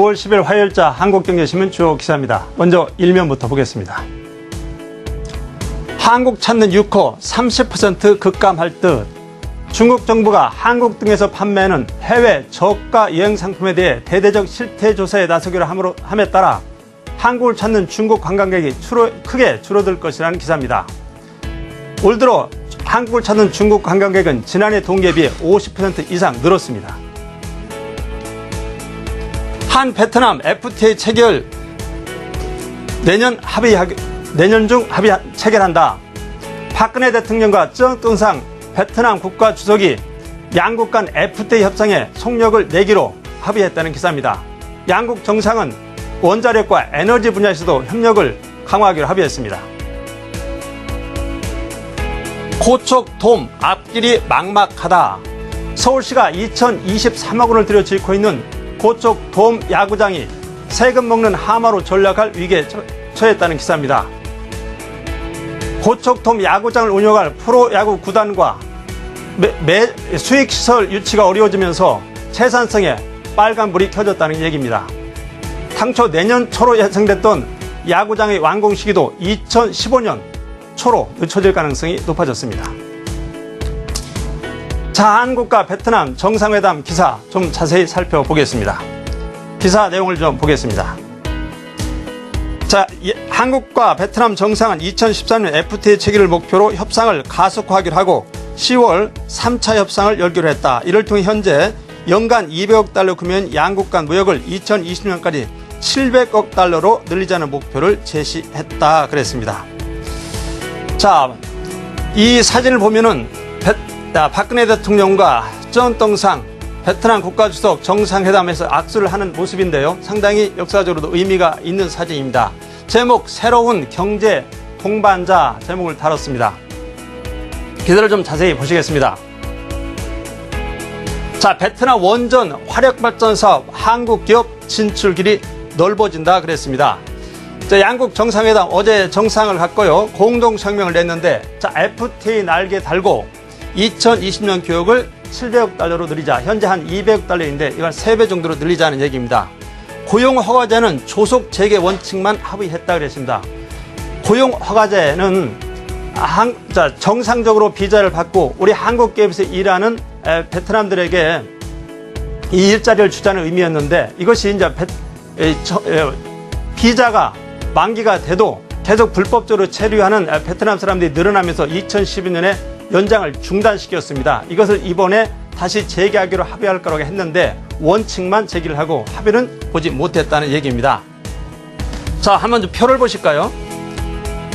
9월 10일 화요일자 한국경제신문 주요 기사입니다. 먼저 일면부터 보겠습니다. 한국 찾는 6호 30% 급감할 듯 중국 정부가 한국 등에서 판매하는 해외 저가 여행 상품에 대해 대대적 실태 조사에 나서기로 함으로, 함에 따라 한국을 찾는 중국 관광객이 추로, 크게 줄어들 것이라는 기사입니다. 올 들어 한국을 찾는 중국 관광객은 지난해 동기에 비해 50% 이상 늘었습니다. 한 베트남 FTA 체결 내년 합의 내년 중 합의 체결한다. 박근혜 대통령과 쩌뚱상 베트남 국가 주석이 양국 간 FTA 협상에 속력을 내기로 합의했다는 기사입니다. 양국 정상은 원자력과 에너지 분야에서도 협력을 강화하기로 합의했습니다. 고척 돔 앞길이 막막하다. 서울시가 2023억 원을 들여 짓고 있는 고척 돔 야구장이 세금 먹는 하마로 전락할 위기에 처했다는 기사입니다. 고척 돔 야구장을 운영할 프로야구 구단과 매, 매 수익시설 유치가 어려워지면서 생산성에 빨간불이 켜졌다는 얘기입니다. 당초 내년 초로 예상됐던 야구장의 완공 시기도 2015년 초로 늦춰질 가능성이 높아졌습니다. 자, 한국과 베트남 정상회담 기사 좀 자세히 살펴보겠습니다. 기사 내용을 좀 보겠습니다. 자, 한국과 베트남 정상은 2013년 FTA 체결을 목표로 협상을 가속화하기로 하고 10월 3차 협상을 열기로 했다. 이를 통해 현재 연간 200억 달러 규모인 양국 간 무역을 2020년까지 700억 달러로 늘리자는 목표를 제시했다. 그랬습니다. 자, 이 사진을 보면은 베, 아, 박근혜 대통령과 쩐동상 베트남 국가주석 정상회담에서 악수를 하는 모습인데요. 상당히 역사적으로도 의미가 있는 사진입니다. 제목 새로운 경제 동반자 제목을 다뤘습니다. 기사를 좀 자세히 보시겠습니다. 자, 베트남 원전 화력발전 사업 한국 기업 진출 길이 넓어진다 그랬습니다. 자, 양국 정상회담 어제 정상을 갖고요. 공동 성명을 냈는데 자, FTA 날개 달고 2020년 교역을 700억 달러로 늘리자. 현재 한 200억 달러인데 이걸 3배 정도로 늘리자는 얘기입니다. 고용 허가제는 조속 재개 원칙만 합의했다 그랬습니다. 고용 허가제는 한, 자, 정상적으로 비자를 받고 우리 한국 기업에서 일하는 에, 베트남들에게 이 일자리를 주자는 의미였는데 이것이 이제 베, 에, 저, 에, 비자가 만기가 돼도 계속 불법적으로 체류하는 베트남 사람들이 늘어나면서 2012년에 연장을 중단시켰습니다. 이것을 이번에 다시 재개하기로 합의할 거라고 했는데 원칙만 제기를 하고 합의는 보지 못했다는 얘기입니다. 자, 한번 좀 표를 보실까요?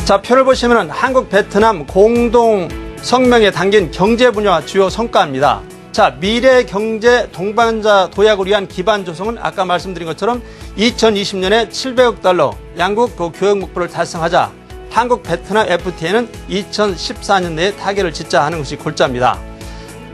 자, 표를 보시면 한국 베트남 공동 성명에 담긴 경제 분야 주요 성과입니다. 자, 미래 경제 동반자 도약을 위한 기반 조성은 아까 말씀드린 것처럼 2020년에 700억 달러 양국 그 교역 목표를 달성하자 한국 베트남 FTA는 2014년 내에 타결을 짓자 하는 것이 골자입니다.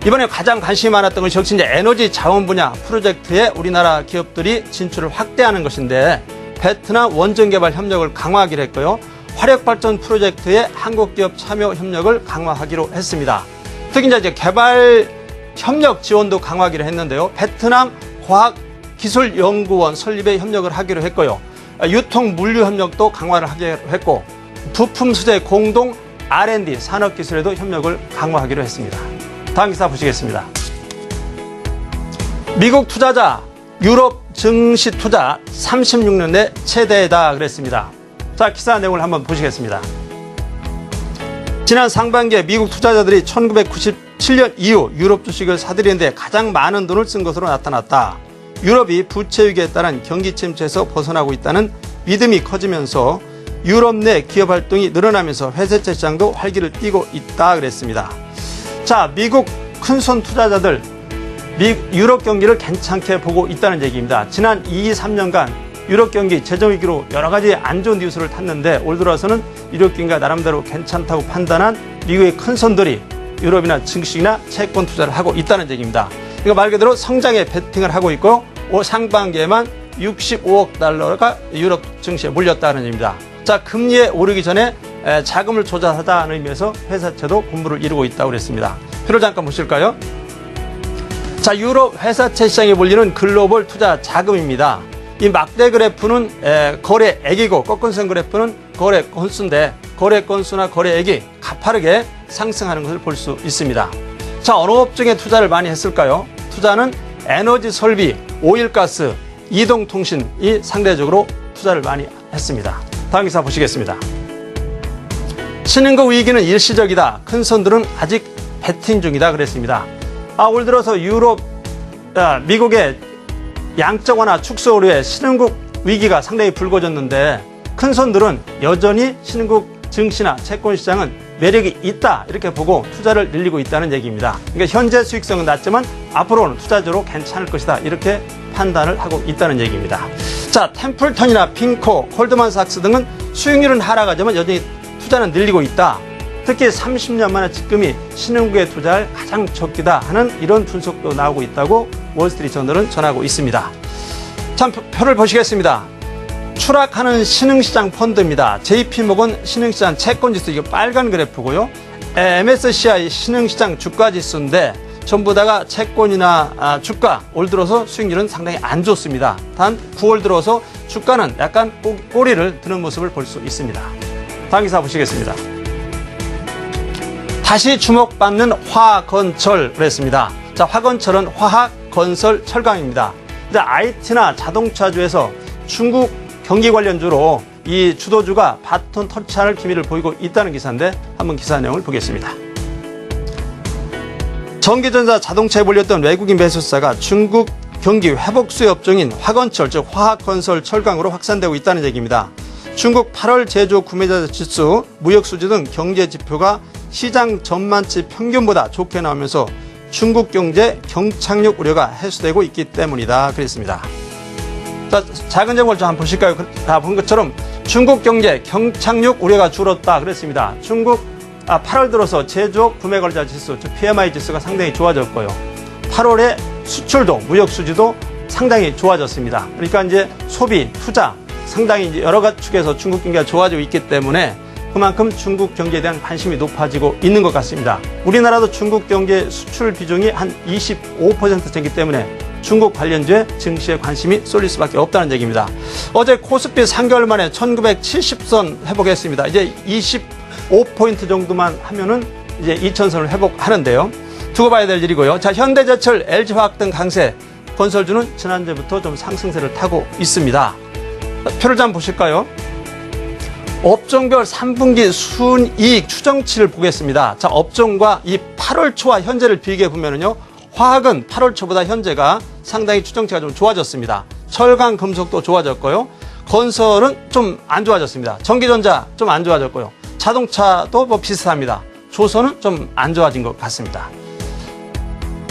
이번에 가장 관심이 많았던 것이 역시 이제 에너지 자원 분야 프로젝트에 우리나라 기업들이 진출을 확대하는 것인데 베트남 원전 개발 협력을 강화하기로 했고요. 화력 발전 프로젝트에 한국 기업 참여 협력을 강화하기로 했습니다. 특히 이제 개발 협력 지원도 강화하기로 했는데요. 베트남 과학 기술 연구원 설립에 협력을 하기로 했고요. 유통 물류 협력도 강화를 하기로 했고 부품 수제 공동 R&D 산업 기술에도 협력을 강화하기로 했습니다. 다음 기사 보시겠습니다. 미국 투자자 유럽 증시 투자 36년 내 최대다 그랬습니다. 자, 기사 내용을 한번 보시겠습니다. 지난 상반기에 미국 투자자들이 1997년 이후 유럽 주식을 사들이는데 가장 많은 돈을 쓴 것으로 나타났다. 유럽이 부채 위기에 따른 경기 침체에서 벗어나고 있다는 믿음이 커지면서 유럽 내 기업 활동이 늘어나면서 회사채 시장도 활기를 띠고 있다 그랬습니다. 자, 미국 큰손 투자자들 미, 유럽 경기를 괜찮게 보고 있다는 얘기입니다. 지난 2, 3년간 유럽 경기 재정 위기로 여러 가지 안 좋은 뉴스를 탔는데 올 들어서는 유럽 경기가 나름대로 괜찮다고 판단한 미국의 큰 손들이 유럽이나 증시나 채권 투자를 하고 있다는 얘기입니다. 이거 말 그대로 성장에 베팅을 하고 있고 올 상반기에만 65억 달러가 유럽 증시에 몰렸다는 얘기입니다. 자, 금리에 오르기 전에 자금을 조달하자는 의미에서 회사채도 공부를 이루고 있다고 그랬습니다. 표를 잠깐 보실까요? 자, 유럽 회사채 시장에 몰리는 글로벌 투자 자금입니다. 이 막대 그래프는 에, 거래액이고 꺾은선 그래프는 거래 건수인데 거래 건수나 거래액이 가파르게 상승하는 것을 볼 수 있습니다. 자, 어느 업종에 투자를 많이 했을까요? 투자는 에너지 설비, 오일가스, 이동통신이 상대적으로 투자를 많이 했습니다. 다음 기사 보시겠습니다. 신흥국 위기는 일시적이다. 큰 선들은 아직 베팅 중이다. 그랬습니다. 아, 올 들어서 유럽, 아, 미국의 양적 완화 축소 우려에 신흥국 위기가 상당히 불거졌는데 큰 손들은 여전히 신흥국 증시나 채권 시장은 매력이 있다 이렇게 보고 투자를 늘리고 있다는 얘기입니다. 그러니까 현재 수익성은 낮지만 앞으로는 투자적으로 괜찮을 것이다 이렇게 판단을 하고 있다는 얘기입니다. 자, 템플턴이나 핑코, 콜드만삭스 등은 수익률은 하락하지만 여전히 투자는 늘리고 있다. 특히 30년 만에 지금이 신흥국에 투자할 가장 적기다 하는 이런 분석도 나오고 있다고 월스트리트 저널은 전하고 있습니다. 참 표- 표를 보시겠습니다. 추락하는 신흥시장 펀드입니다. JP모건 신흥시장 채권지수 이거 빨간 그래프고요. 에, MSCI 신흥시장 주가지수인데 전부 다가 채권이나 아, 주가 올 들어서 수익률은 상당히 안 좋습니다. 단 9월 들어서 주가는 약간 꼬- 꼬리를 드는 모습을 볼 수 있습니다. 다음 기사 보시겠습니다. 다시 주목받는 화건철 그랬습니다. 자, 화건철은 화학, 건설, 철강입니다. 이제 IT나 자동차주에서 중국 경기 관련주로 이 주도주가 바톤 터치할 기미를 보이고 있다는 기사인데 한번 기사 내용을 보겠습니다. 전기전자 자동차에 몰렸던 외국인 매수사가 중국 경기 회복수의 업종인 화건철 즉 화학건설 철강으로 확산되고 있다는 얘기입니다. 중국 8월 제조 구매자 지수, 무역 수지 등 경제 지표가 시장 전만치 평균보다 좋게 나오면서 중국 경제 경착륙 우려가 해소되고 있기 때문이다. 그랬습니다. 자, 작은 정보를 좀 한번 보실까요? 그- 다본 것처럼 중국 경제 경착륙 우려가 줄었다 그랬습니다. 중국 아, 8월 들어서 제조업 구매 거래자 지수, 즉 PMI 지수가 상당히 좋아졌고요. 8월에 수출도 무역 수지도 상당히 좋아졌습니다. 그러니까 이제 소비, 투자 상당히 이제 여러 가지 축에서 중국 경기가 좋아지고 있기 때문에 그만큼 중국 경기에 대한 관심이 높아지고 있는 것 같습니다. 우리나라도 중국 경제 수출 비중이 한 25% 되기 때문에 중국 관련주에 증시에 관심이 쏠릴 수밖에 없다는 얘기입니다. 어제 코스피 3개월 만에 1970선 회복했습니다. 이제 25포인트 정도만 하면은 이제 2000선을 회복하는데요. 두고 봐야 될 일이고요. 자, 현대제철, LG화학 등 강세, 건설주는 지난주부터 좀 상승세를 타고 있습니다. 표를 좀 보실까요? 업종별 3분기 순이익 추정치를 보겠습니다. 자, 업종과 이 8월 초와 현재를 비교해 보면은요. 화학은 8월 초보다 현재가 상당히 추정치가 좀 좋아졌습니다. 철강, 금속도 좋아졌고요. 건설은 좀 안 좋아졌습니다. 전기전자 좀 안 좋아졌고요. 자동차도 뭐 비슷합니다. 조선은 좀 안 좋아진 것 같습니다.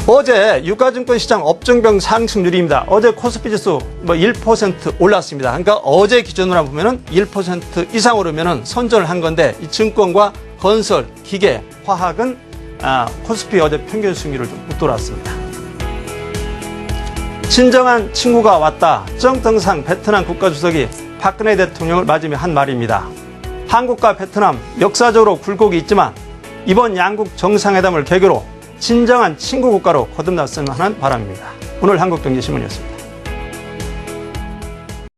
어제 유가증권 시장 업종별 상승률입니다. 어제 코스피 지수 뭐 1% 올랐습니다. 그러니까 어제 기준으로 보면은 1% 이상 오르면은 선전을 한 건데 이 증권과 건설, 기계, 화학은 아, 코스피 어제 평균 수익률을 좀 웃돌았습니다. 진정한 친구가 왔다. 정등상 베트남 국가주석이 박근혜 대통령을 맞으며 한 말입니다. 한국과 베트남 역사적으로 굴곡이 있지만 이번 양국 정상회담을 계기로 진정한 친구 국가로 거듭났으면 하는 바람입니다. 오늘 한국경제신문이었습니다.